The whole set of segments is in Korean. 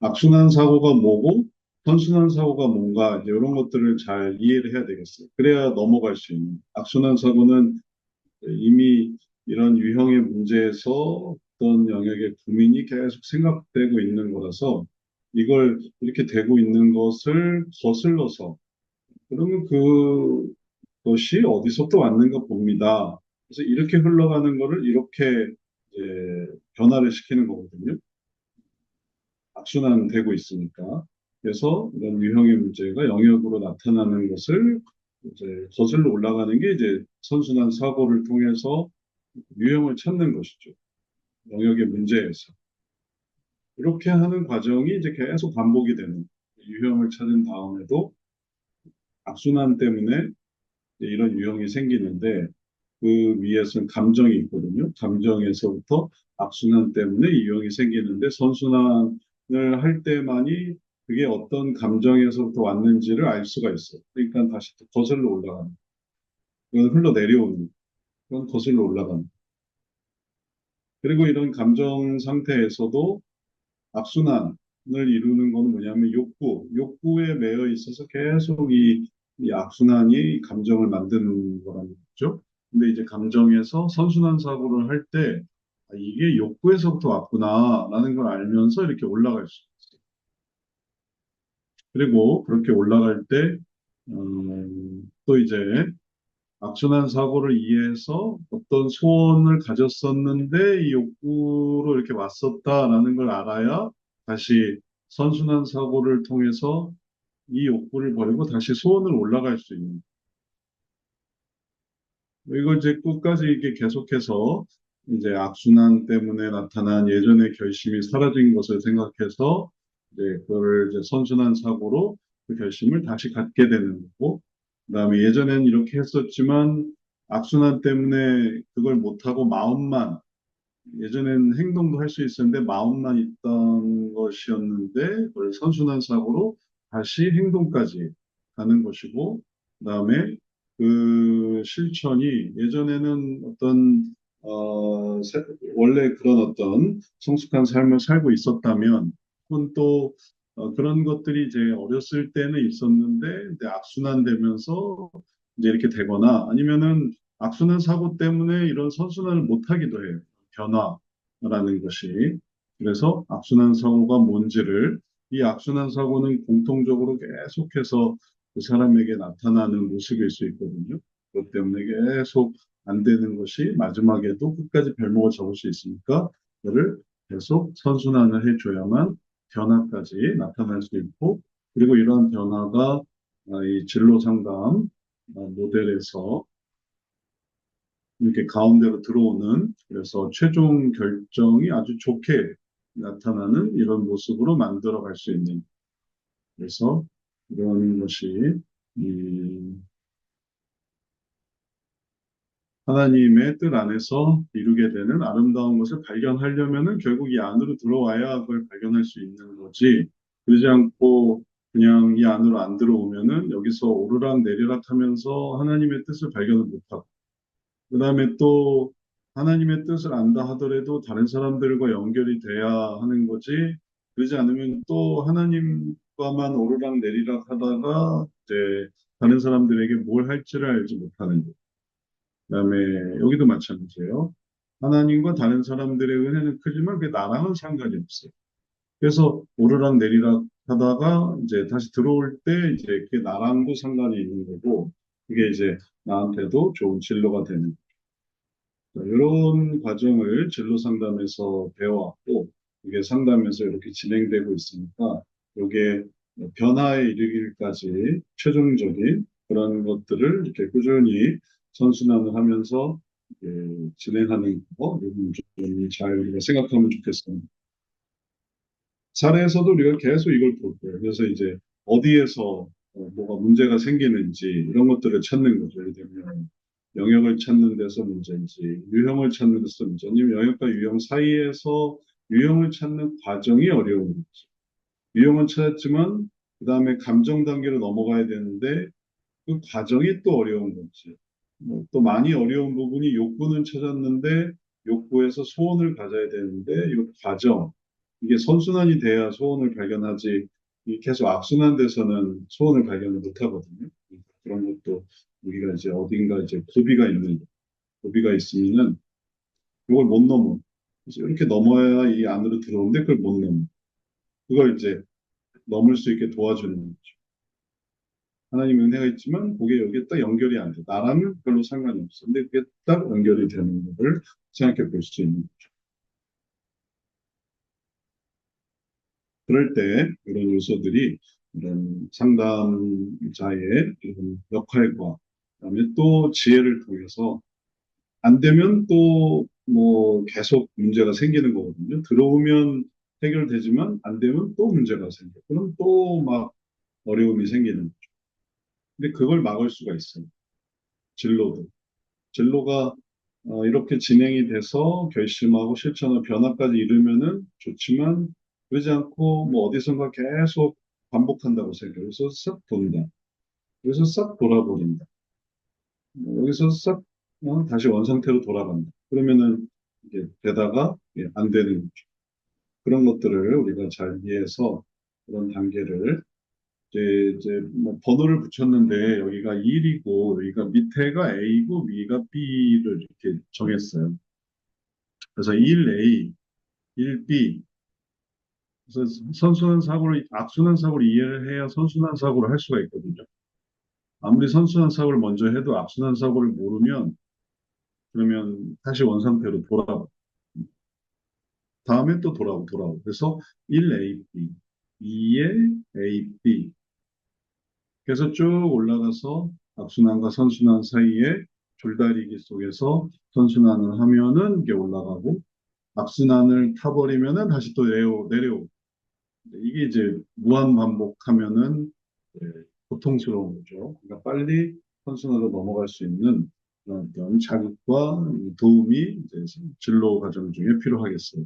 악순환 사고가 뭐고 선순환 사고가 뭔가 이런 것들을 잘 이해를 해야 되겠어요. 그래야 넘어갈 수 있는. 악순환 사고는 이미 이런 유형의 문제에서 어떤 영역의 고민이 계속 생각되고 있는 거라서 이걸 이렇게 되고 있는 것을 거슬러서 그러면 그것이 어디서부터 왔는가 봅니다. 그래서 이렇게 흘러가는 거를 이렇게 이제 변화를 시키는 거거든요. 악순환 되고 있으니까. 그래서 이런 유형의 문제가 영역으로 나타나는 것을 이제 거슬러 올라가는 게 이제 선순환 사고를 통해서 유형을 찾는 것이죠. 영역의 문제에서. 이렇게 하는 과정이 이제 계속 반복이 되는 유형을 찾은 다음에도 악순환 때문에 이런 유형이 생기는데 그 위에서는 감정이 있거든요. 감정에서부터 악순환 때문에 이 유형이 생기는데 선순환을 할 때만이 그게 어떤 감정에서부터 왔는지를 알 수가 있어요. 그러니까 다시 또 거슬러 올라가는. 이건 흘러내려오는. 그건 거슬러 올라가는. 그리고 이런 감정 상태에서도 악순환을 이루는 건 뭐냐면 욕구, 욕구에 매여 있어서 계속 이, 이 악순환이 감정을 만드는 거라는 거죠. 근데 이제 감정에서 선순환 사고를 할 때 아, 이게 욕구에서부터 왔구나라는 걸 알면서 이렇게 올라갈 수 있어요. 그리고 그렇게 올라갈 때, 음, 또 이제 악순환 사고를 이해해서 어떤 소원을 가졌었는데 이 욕구로 이렇게 왔었다라는 걸 알아야 다시 선순환 사고를 통해서 이 욕구를 버리고 다시 소원을 올라갈 수 있는. 이걸 이제 끝까지 이게 계속해서 이제 악순환 때문에 나타난 예전의 결심이 사라진 것을 생각해서 이제 그걸 이제 선순환 사고로 그 결심을 다시 갖게 되는 거고, 그 다음에 예전엔 이렇게 했었지만 악순환 때문에 그걸 못하고 마음만 예전엔 행동도 할 수 있었는데 마음만 있던 것이었는데 그걸 선순환 사고로 다시 행동까지 가는 것이고 그 다음에 그 실천이 예전에는 어떤 어, 세- 원래 그런 어떤 성숙한 삶을 살고 있었다면 그건 또 어, 그런 것들이 이제 어렸을 때는 있었는데 이제 악순환 되면서 이제 이렇게 되거나 아니면은 악순환 사고 때문에 이런 선순환을 못 하기도 해요. 변화라는 것이. 그래서 악순환 사고가 뭔지를 이 악순환 사고는 공통적으로 계속해서 그 사람에게 나타나는 모습일 수 있거든요. 그것 때문에 계속 안 되는 것이 마지막에도 끝까지 별목을 접을 수 있으니까 그를 계속 선순환을 해줘야만 변화까지 나타날 수 있고 그리고 이러한 변화가 아, 이 진로 상담 아, 모델에서 이렇게 가운데로 들어오는 그래서 최종 결정이 아주 좋게 나타나는 이런 모습으로 만들어 갈 수 있는 그래서 이런 것이 이 하나님의 뜻 안에서 이루게 되는 아름다운 것을 발견하려면은 결국 이 안으로 들어와야 그걸 발견할 수 있는 거지. 그러지 않고 그냥 이 안으로 안 들어오면은 여기서 오르락 내리락 하면서 하나님의 뜻을 발견을 못하고. 그 다음에 또 하나님의 뜻을 안다 하더라도 다른 사람들과 연결이 돼야 하는 거지. 그러지 않으면 또 하나님과만 오르락 내리락 하다가 이제 다른 사람들에게 뭘 할지를 알지 못하는 거예요. 그다음에 여기도 마찬가지예요. 하나님과 다른 사람들의 은혜는 크지만 그게 나랑은 상관이 없어요. 그래서 오르락 내리락 하다가 이제 다시 들어올 때 이제 그게 나랑도 상관이 있는 거고 그게 이제 나한테도 좋은 진로가 되는 거죠. 이런 과정을 진로 상담에서 배워왔고 이게 상담에서 이렇게 진행되고 있으니까 이게 변화에 이르기까지 최종적인 그런 것들을 이렇게 꾸준히 선순환을 하면서 예, 진행하는 거, 좀잘 우리가 생각하면 좋겠습니다. 사례에서도 우리가 계속 이걸 볼 거예요. 그래서 이제 어디에서 어, 뭐가 문제가 생기는지 이런 것들을 찾는 거죠. 예를 들면 영역을 찾는 데서 문제인지 유형을 찾는 데서 문제 아니면 영역과 유형 사이에서 유형을 찾는 과정이 어려운 거지. 유형은 찾았지만 그 다음에 감정 단계로 넘어가야 되는데 그 과정이 또 어려운 거지. 뭐또 많이 어려운 부분이 욕구는 찾았는데 욕구에서 소원을 가져야 되는데 이 과정 이게 선순환이 돼야 소원을 발견하지 이 계속 악순환 돼서는 소원을 발견을 못 하거든요. 그런 것도 우리가 이제 어딘가 이제 고비가 있는 고비가 있으면은 이걸 못 넘어. 이렇게 넘어야 이 안으로 들어오는데 그걸 못 넘어. 그걸 이제 넘을 수 있게 도와주는 거죠. 하나님 은혜가 있지만 그게 여기에 딱 연결이 안 돼. 나라면 별로 상관이 없어. 근데 그게 딱 연결이 되는 것을 생각해 볼 수 있는 거죠. 그럴 때 이런 요소들이 이런 상담자의 이런 역할과 그다음에 또 지혜를 통해서 안 되면 또 뭐 계속 문제가 생기는 거거든요. 들어오면 해결되지만 안 되면 또 문제가 생겨. 그럼 또 막 어려움이 생기는 거죠. 근데 그걸 막을 수가 있어요. 진로도. 진로가 어, 이렇게 진행이 돼서 결심하고 실천을 변화까지 이루면은 좋지만 그러지 않고 뭐 어디선가 계속 반복한다고 생각해요. 그래서 싹 돈다. 그래서 싹 돌아버린다. 뭐 여기서 싹 어, 다시 원상태로 돌아간다. 그러면은 이게 되다가 예, 안 되는 거죠. 그런 것들을 우리가 잘 이해해서 그런 단계를 이제, 이제 뭐 번호를 붙였는데 여기가 1이고 여기가 밑에가 A고 위가 B를 이렇게 정했어요. 그래서 1A, 1B. 그래서 선순환 사고를 악순환 사고를 이해를 해야 선순환 사고를 할 수가 있거든요. 아무리 선순환 사고를 먼저 해도 악순환 사고를 모르면 그러면 다시 원상태로 돌아가. 다음에 또 돌아오고 돌아오고. 그래서 1AB, 2에 AB. 그래서 쭉 올라가서 악순환과 선순환 사이에 줄다리기 속에서 선순환을 하면은 이게 올라가고 악순환을 타버리면은 다시 또 내려, 내려오고. 이게 이제 무한 반복하면은 예, 고통스러운 거죠. 그러니까 빨리 선순환으로 넘어갈 수 있는 그런 어떤 자극과 도움이 이제 진로 과정 중에 필요하겠어요.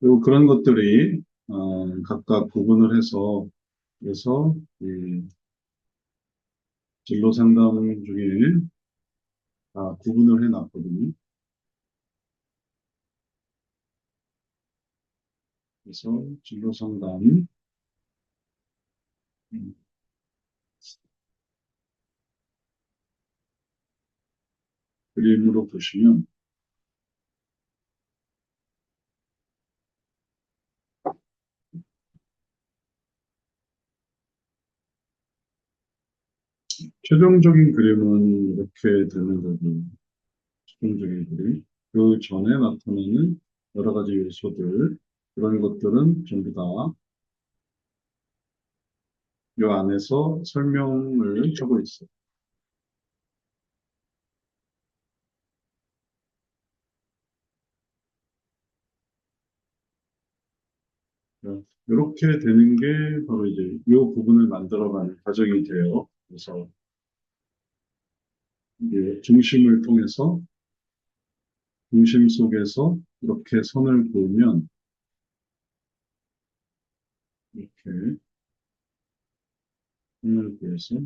그리고 그런 것들이 어, 각각 구분을 해서 그래서 이 진로 상담 중에 다 구분을 해놨거든요. 그래서 진로 상담. 음, 그림으로 보시면 최종적인 그림은 이렇게 되는 거고 최종적인 그림 그 전에 나타나는 여러 가지 요소들 그런 것들은 전부 다 이 안에서 설명을 하고 있어요. 이렇게 되는 게 바로 이제 이 부분을 만들어가는 과정이 돼요. 그래서 중심을 통해서 중심 속에서 이렇게 선을 그으면 이렇게 선을 그어서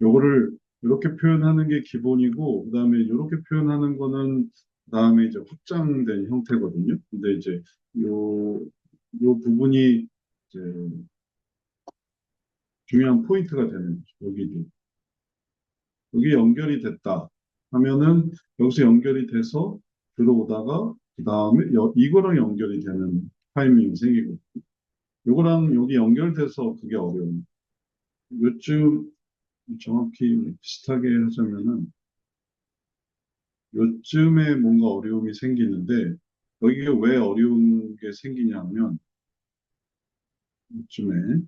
요거를 이렇게 표현하는 게 기본이고 그 다음에 이렇게 표현하는 거는 그다음에 이제 확장된 형태거든요. 근데 이제 요, 요 부분이 이제 중요한 포인트가 되는 거죠. 여기도. 여기 연결이 됐다. 하면은 여기서 연결이 돼서 들어오다가 그 다음에 이거랑 연결이 되는 타이밍이 생기고. 요거랑 여기 연결돼서 그게 어려운 요즘 정확히 비슷하게 하자면은 요즘에 뭔가 어려움이 생기는데 여기가 왜 어려운 게 생기냐면 요즘에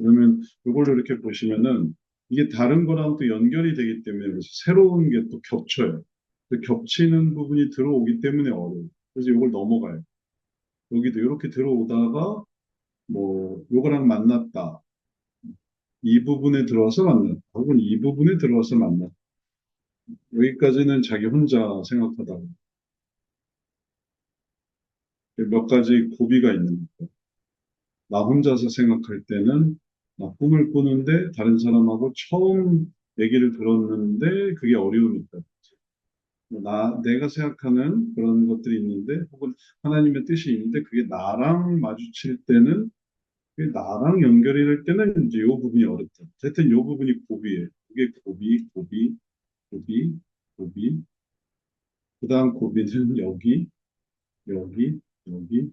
그러면 이걸로 이렇게 보시면은 이게 다른 거랑 또 연결이 되기 때문에 그래서 새로운 게 또 겹쳐요. 그 겹치는 부분이 들어오기 때문에 어려워요. 그래서 이걸 넘어가요. 여기도 이렇게 들어오다가 뭐 요거랑 만났다. 이 부분에 들어와서 만났다. 혹은 이 부분에 들어와서 만났다. 여기까지는 자기 혼자 생각하다. 몇 가지 고비가 있는 거죠. 나 혼자서 생각할 때는 나 꿈을 꾸는데 다른 사람하고 처음 얘기를 들었는데 그게 어려움이 있다. 나, 내가 생각하는 그런 것들이 있는데, 혹은 하나님의 뜻이 있는데, 그게 나랑 마주칠 때는, 그게 나랑 연결이 될 때는 이제 이 부분이 어렵다. 하여튼 이 부분이 고비예요. 그게 고비, 고비, 고비, 고비. 그 다음 고비는 여기, 여기, 여기,